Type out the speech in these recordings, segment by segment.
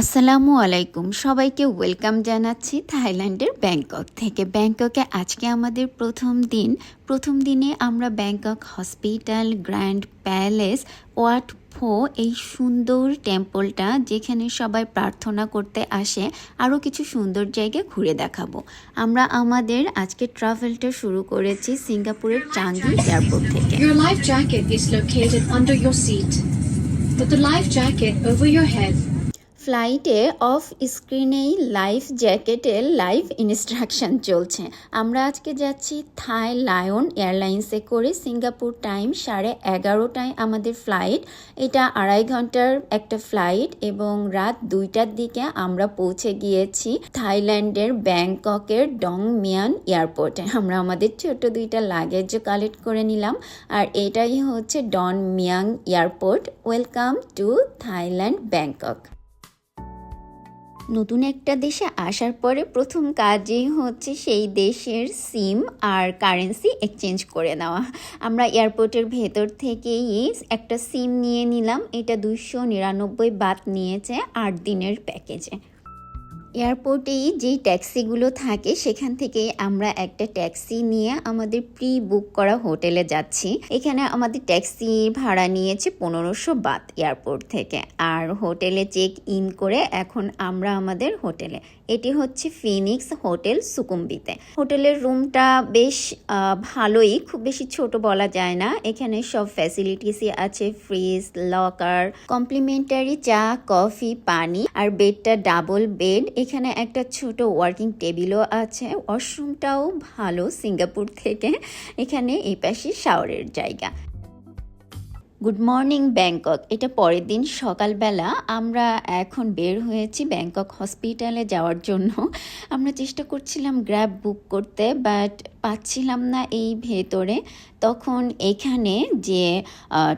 আসসালামু আলাইকুম। সবাইকে ওয়েলকাম জানাচ্ছি থাইল্যান্ডের ব্যাংকক থেকে। ব্যাংককে আজকে আমাদের প্রথম দিন। প্রথম দিনে আমরা Bangkok hospital, grand palace Wat Pho, এই সুন্দর টেম্পলটা যেখানে সবাই প্রার্থনা করতে আসে, আরও কিছু সুন্দর জায়গা ঘুরে দেখাবো। আমরা আমাদের আজকে ট্রাভেলটা শুরু করেছি সিঙ্গাপুরের চাঙ্গি এয়ারপোর্ট থেকে। Your the life jacket over your head. ফ্লাইটে অফ স্ক্রিনেই লাইফ জ্যাকেটের লাইভ ইনস্ট্রাকশন চলছে। আমরা আজকে যাচ্ছি থাই লায়ন এয়ারলাইন্সে করে সিঙ্গাপুর টাইম সাড়ে এগারোটায় আমাদের ফ্লাইট। এটা আড়াই ঘণ্টার একটা ফ্লাইট এবং রাত দুইটার দিকে আমরা পৌঁছে গিয়েছি থাইল্যান্ডের ব্যাংককের ডং মিয়ান এয়ারপোর্টে। আমরা আমাদের ছোট দুইটা লাগেজও কালেক্ট করে নিলাম আর এটাই হচ্ছে Don Mueang airport. Welcome to Thailand Bangkok. নতুন একটা দেশে আসার পরে প্রথম কাজই হচ্ছে সেই দেশের সিম আর কারেন্সি এক্সচেঞ্জ করে নেওয়া। আমরা এয়ারপোর্টের ভেতর থেকেই একটা সিম নিয়ে নিলাম। এটা দুশো নিরানব্বই বাত নিয়েছে আট দিনের প্যাকেজে। এয়ারপোর্টেই যেই ট্যাক্সিগুলো থাকে, সেখান থেকে আমরা একটা ট্যাক্সি নিয়ে আমাদের প্রি বুক করা হোটেলে যাচ্ছি। এখানে আমাদের ট্যাক্সি ভাড়া নিয়েছে পনেরোশো বাত এয়ারপোর্ট থেকে। আর হোটেলে চেক ইন করে এখন আমরা আমাদের হোটেলে। এটি হচ্ছে ফিনিক্স হোটেল সুকুম্বিতে হোটেলের রুমটা বেশ ভালোই, খুব বেশি ছোট বলা যায় না। এখানে সব ফ্যাসিলিটিসই আছে ফ্রিজ লকার কমপ্লিমেন্টারি চা কফি পানি, আর বেডটা ডাবল বেড এখানে একটা ছোট ওয়ার্কিং টেবিলও আছে ওয়াশরুমটাও ভালো সিঙ্গাপুর থেকে। এখানে এই পাশে শাওয়ারের জায়গা। গুড মর্নিং ব্যাংকক এটা পরের দিন সকালবেলা। আমরা এখন বের হয়েছি ব্যাংকক হসপিটালে যাওয়ার জন্য। আমরা চেষ্টা করছিলাম গ্র্যাব বুক করতে বাট পাচ্ছিলাম না এই ভেতরে, তখন এখানে যে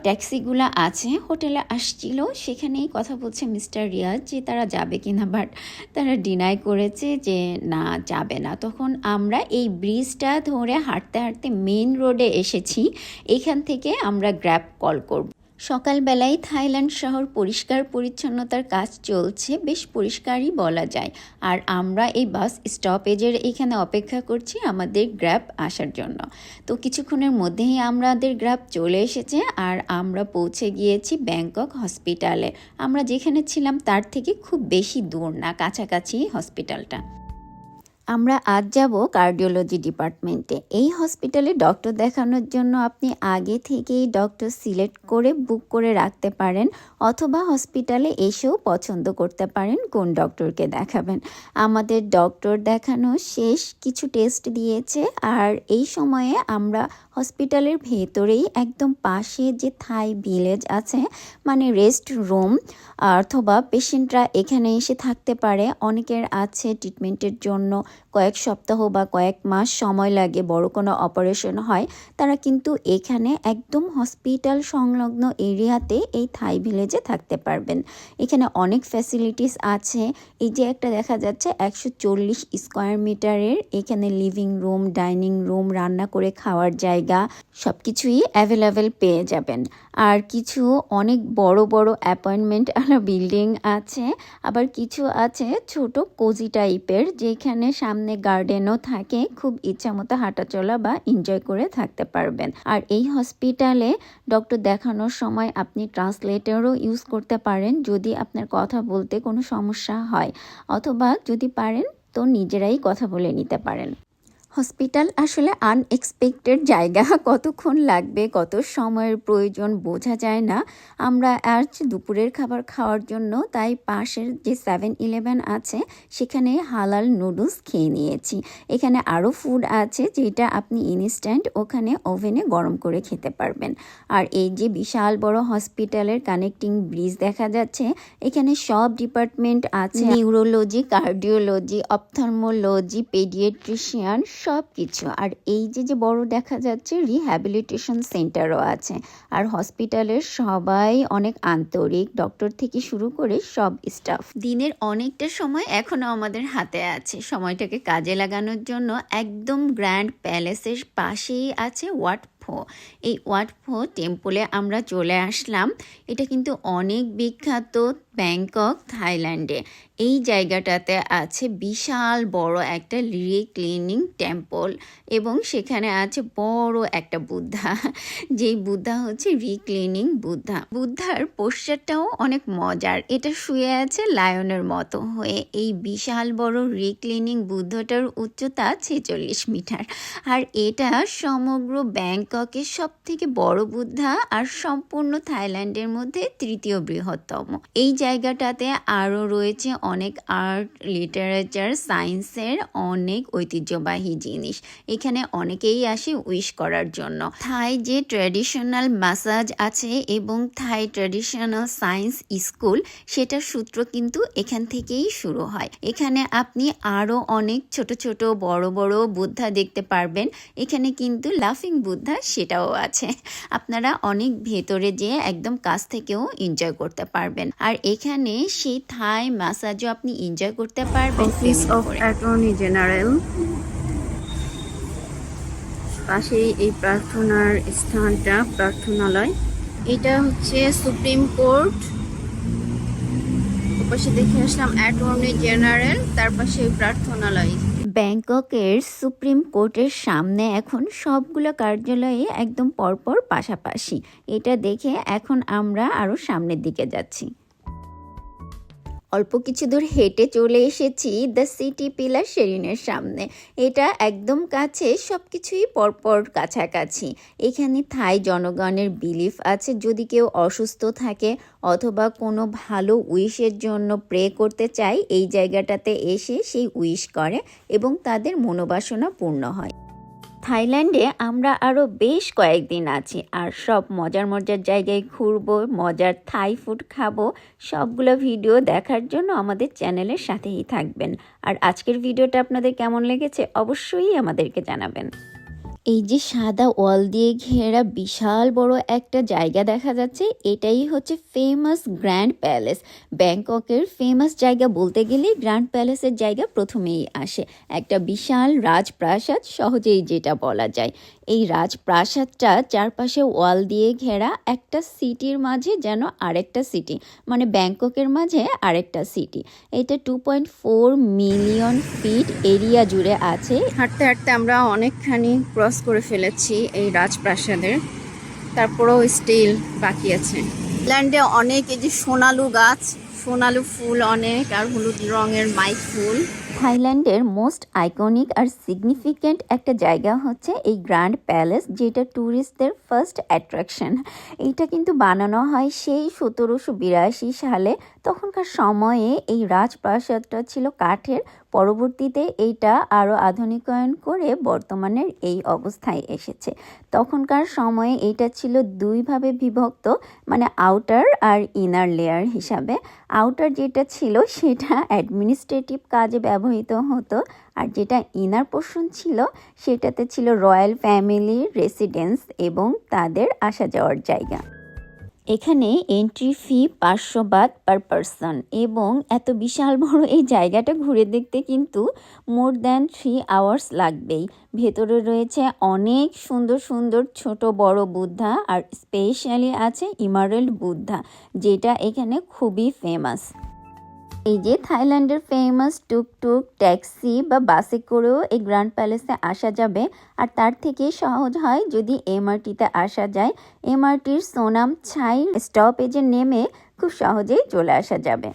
ট্যাক্সিগুলো আছে, হোটেলে আসছিল, সেখানেই কথা বলছে মিস্টার রিয়াজ যে তারা যাবে কিনা, বাট তারা ডিনাই করেছে যে না, যাবে না। তখন আমরা এই ব্রিজটা ধরে হাঁটতে হাঁটতে মেন রোডে এসেছি, এখান থেকে আমরা গ্র্যাব কল করব। সকালবেলায় থাইল্যান্ড শহর পরিষ্কার পরিচ্ছন্নতার কাজ চলছে, বেশ পরিষ্কারই বলা যায়। আর আমরা এই বাস স্টপেজের এখানে অপেক্ষা করছি আমাদের গ্র্যাব আসার জন্য। তো কিছুক্ষণের মধ্যেই আমাদের গ্র্যাব চলে এসেছে আর আমরা পৌঁছে গিয়েছি ব্যাংকক হসপিটালে। আমরা যেখানে ছিলাম তার থেকে খুব বেশি দূর না, কাছাকাছি হসপিটালটা। আমরা আজ যাব কার্ডিওলজি ডিপার্টমেন্টে এই হসপিটালে ডক্টর দেখানোর জন্য আপনি আগে থেকেই ডক্টর সিলেক্ট করে বুক করে রাখতে পারেন অথবা হসপিটালে এসেও পছন্দ করতে পারেন কোন ডক্টরকে দেখাবেন। আমাদের ডক্টর দেখানো শেষ কিছু টেস্ট দিয়েছে আর এই সময়ে আমরা হসপিটালের ভেতরেই একদম পাশে যে থাই ভিলেজ আছে মানে রেস্ট রুম অথবা পেশেন্টরা এখানে এসে থাকতে পারে। অনেকের আছে ট্রিটমেন্টের জন্য কয়েক সপ্তাহ বা কয়েক মাস সময় লাগে বড় কোনো অপারেশন হয়, তারা কিন্তু এখানে একদম হসপিটাল সংলগ্ন এরিয়াতে এই থাই ভিলেজে থাকতে পারবেন। এখানে অনেক ফ্যাসিলিটিস আছে। এই যে একটা দেখা যাচ্ছে, একশো চল্লিশ স্কোয়ার মিটারের এখানে লিভিং রুম ডাইনিং রুম রান্না করে খাওয়ার জায়গা সব কিছুই অ্যাভেলেবেল পেয়ে যাবেন। আর কিছু অনেক বড় বড় অ্যাপয়েন্টমেন্ট আর বিল্ডিং আছে। আবার কিছু আছে ছোট কোজি টাইপের যেখানে সামনে গার্ডেনও থাকে, খুব ইচ্ছা মতো হাঁটাচলা বা এনজয় করে থাকতে পারবেন। আর এই হসপিটালে ডক্টর দেখানোর সময় আপনি ট্রান্সলেটারও ইউজ করতে পারেন, যদি আপনার কথা বলতে কোনো সমস্যা হয়। অথবা যদি পারেন, তো নিজেরাই কথা বলে নিতে পারেন। হসপিটাল আসলে আনএক্সপেক্টেড জায়গা। কতক্ষণ লাগবে কত সময়ের প্রয়োজন বোঝা যায় না। আমরা আজ দুপুরের খাবার খাওয়ার জন্য তাই পাশের যে সেভেন ইলেভেন আছে সেখানে হালাল নুডলস খেয়ে নিয়েছি। এখানে আরও ফুড আছে যেটা আপনি ইনস্ট্যান্ট ওখানে ওভেনে গরম করে খেতে পারবেন। আর এই যে বিশাল বড় হসপিটালের কানেক্টিং ব্রিজ দেখা যাচ্ছে এখানে সব ডিপার্টমেন্ট আছে। নিউরোলজি কার্ডিওলজি অপথর্মোলজি পেডিয়েট্রিশিয়ান সব কিছু আর এই যে যে বড় দেখা যাচ্ছে রিহ্যাবিলিটেশন সেন্টারও আছে। আর হসপিটালের সবাই অনেক আন্তরিক। ডক্টর থেকে শুরু করে সব স্টাফ দিনের অনেকটা সময় এখনও আমাদের হাতে আছে। সময়টাকে কাজে লাগানোর জন্য একদম গ্র্যান্ড প্যালেসের পাশেই আছে ওয়াট ফো। এই ওয়াট ফো টেম্পলে আমরা চলে আসলাম। এটা কিন্তু অনেক বিখ্যাত ব্যাংকক, থাইল্যান্ডে। এই জায়গাটাতে আছে বিশাল বড় একটা রিক্লিনিং টেম্পল এবং সেখানে আছে বড় একটা বুদ্ধা। যেই বুদ্ধা হচ্ছে রিক্লিনিং বুদ্ধা। বুদ্ধার পোশ্চারটাও অনেক মজার। এটা শুয়ে আছে লায়নের মতো হয়ে। এই বিশাল বড় রিক্লিনিং বুদ্ধটার উচ্চতা ছেচল্লিশ মিটার। আর এটা সমগ্র ব্যাংককের সব থেকে বড় বুদ্ধা আর সম্পূর্ণ থাইল্যান্ডের মধ্যে তৃতীয় বৃহত্তম। এই জায়গাটাতে আরও রয়েছে অনেক আর্ট, লিটারেচার, সায়েন্সের অনেক ঐতিহ্যবাহী জিনিস। এখানে অনেকেই আসে উইশ করার জন্য। থাই যে ট্র্যাডিশনাল মাসাজ আছে এবং থাই ট্র্যাডিশনাল সায়েন্স স্কুল সেটার সূত্র কিন্তু এখান থেকেই শুরু হয়। এখানে আপনি আরও অনেক ছোট ছোট, বড় বড় বুদ্ধা দেখতে পারবেন। এখানে কিন্তু লাফিং বুদ্ধা সেটাও আছে। আপনারা অনেক ভেতরে যেয়ে একদম কাছ থেকেও এনজয় করতে পারবেন। আর এখানে সেই থাই ম্যাসাজও আপনি এনজয় করতে পারবেন। Office of. অ্যাটর্নি জেনারেল পাশেই এই প্রার্থনার স্থানটা প্রার্থনালয়। এটা হচ্ছে সুপ্রিম কোর্ট। ওপাশে দেখে আসলাম অ্যাটর্নি জেনারেল তার পাশে প্রার্থনালয়। ব্যাংককের সুপ্রিম কোর্টের সামনে এখন সবগুলো কার্যালয়ে একদম পরপর পাশাপাশি। এটা দেখে এখন আমরা আরও সামনের দিকে যাচ্ছি। অল্প কিছু দূর হেঁটে চলে এসেছি দ্য সিটি পিলার শেরিনের সামনে। এটা একদম কাছে সব কিছুই পরপর কাছাকাছি। এখানে থাই জনগণের বিলিফ আছে, যদি কেউ অসুস্থ থাকে অথবা কোনো ভালো উইশের জন্য প্রে করতে চায়, এই জায়গাটাতে এসে সেই উইশ করে এবং তাদের মনোবাসনা পূর্ণ হয়। থাইল্যান্ডে আমরা আরও বেশ কয়েকদিন আছি, আর সব মজার মজার জায়গায় ঘুরবো, মজার থাই ফুড খাব, সবগুলো ভিডিও দেখার জন্য আমাদের চ্যানেলের সাথেই থাকবেন। আর আজকের ভিডিওটা আপনাদের কেমন লেগেছে অবশ্যই আমাদেরকে জানাবেন। এই যে সাদা ওয়াল দিয়ে ঘেরা বিশাল বড় একটা জায়গা দেখা যাচ্ছে, এটাই হচ্ছে ফেমাস গ্র্যান্ড প্যালেস ব্যাংককের ফেমাস জায়গা বলতে গেলে গ্র্যান্ড প্যালেসের জায়গা প্রথমেই আসে। একটা বিশাল রাজপ্রাসাদ, সহজেই যেটা বলা যায়। এই রাজপ্রাসাদটা চারপাশে ওয়াল দিয়ে ঘেরা একটা সিটির মাঝে যেন আরেকটা সিটি মানে ব্যাংককের মাঝে আরেকটা সিটি। এটা two point four million feet area জুড়ে আছে। হাঁটতে হাঁটতে আমরা অনেকখানি ক্রস করে ফেলেছি এই রাজপ্রাসাদের। তারপরেও স্টিল বাকি আছে। ল্যান্ডে অনেক এই যে সোনালু গাছ, সোনালু ফুল অনেক, আর হলুদ রঙের মাইক ফুল। থাইল্যান্ডের মোস্ট আইকনিক আর সিগনিফিকেন্ট একটা জায়গা হচ্ছে এই গ্র্যান্ড প্যালেস, যেটা ট্যুরিস্টদের ফার্স্ট অ্যাট্রাকশন। এইটা কিন্তু বানানো হয় সেই সতেরোশো বিরাশি সালে। তখনকার সময়ে এই রাজপ্রাসাদটা ছিল কাঠের পরবর্তীতে এইটা আরও আধুনিকায়ন করে বর্তমানের এই অবস্থায় এসেছে। তখনকার সময়ে এইটা ছিল দুইভাবে বিভক্ত মানে আউটার আর ইনার লেয়ার হিসাবে। আউটার যেটা ছিল সেটা অ্যাডমিনিস্ট্রেটিভ কাজে ব্যবহৃত হতো, আর যেটা ইনার পোর্শন ছিল সেটাতে ছিল রয়্যাল ফ্যামিলির রেসিডেন্স এবং তাদের আসা যাওয়ার জায়গা। এখানে এন্ট্রি ফি পাঁচশো বাদ পার পারসন এবং এত বিশাল বড় এই জায়গাটা ঘুরে দেখতে কিন্তু মোর দ্যান থ্রি আওয়ার্স লাগবেই। ভেতরে রয়েছে অনেক সুন্দর সুন্দর ছোট বড় বুদ্ধা আর স্পেশালি আছে ইমারেল্ড বুদ্ধা, যেটা এখানে খুবই ফেমাস এই যে থাইল্যান্ডের ফেমাস টুকটুক, ট্যাক্সি বা বাসে করেও এই গ্র্যান্ড প্যালেসে আসা যাবে। আর তার থেকে সহজ হয় যদি এমআরটিতে আসা যায়। এমআরটির সোনাম ছাই স্টপেজে নেমে খুব সহজেই চলে আসা যাবে।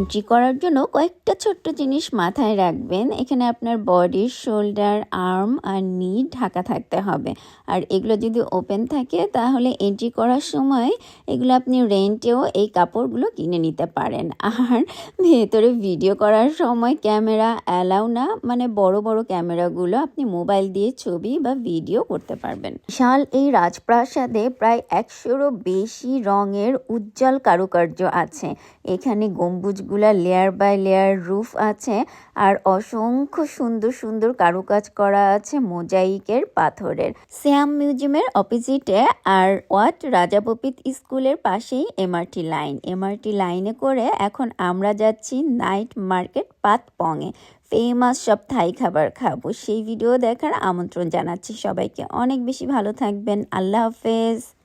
এন্ট্রি করার জন্য কয়েকটা ছোট্ট জিনিস মাথায় রাখবেন। এখানে আপনার বডি শোল্ডার আর্ম আর নি ঢাকা থাকতে হবে। আর এগুলো যদি ওপেন থাকে, তাহলে এন্ট্রি করার সময় এগুলো আপনি রেন্টেও এই কাপড়গুলো কিনে নিতে পারেন। আর ভেতরে ভিডিও করার সময় ক্যামেরা অ্যালাউ না মানে বড় বড় ক্যামেরাগুলো আপনি মোবাইল দিয়ে ছবি বা ভিডিও করতে পারবেন। বিশাল এই রাজপ্রাসাদে প্রায় একশোরও বেশি রঙের উজ্জ্বল কারুকার্য আছে। এখানে গম্বুজগুলা লেয়ার বাই লেয়ার রুফ আছে আর অসংখ্য সুন্দর সুন্দর কারুকাজ করা আছে মোজাইকের পাথরের। শ্যাম মিউজিয়ামের অপোজিটে আর ওয়াট রাজাবপিত স্কুলের পাশেই এমআরটি লাইন এমআরটি লাইনে করে এখন আমরা যাচ্ছি নাইট মার্কেট পাতপংয়ে ফেমাস সব থাই খাবার খাব। সেই ভিডিও দেখার আমন্ত্রণ জানাচ্ছি সবাইকে। অনেক বেশি ভালো থাকবেন। আল্লাহ হাফেজ।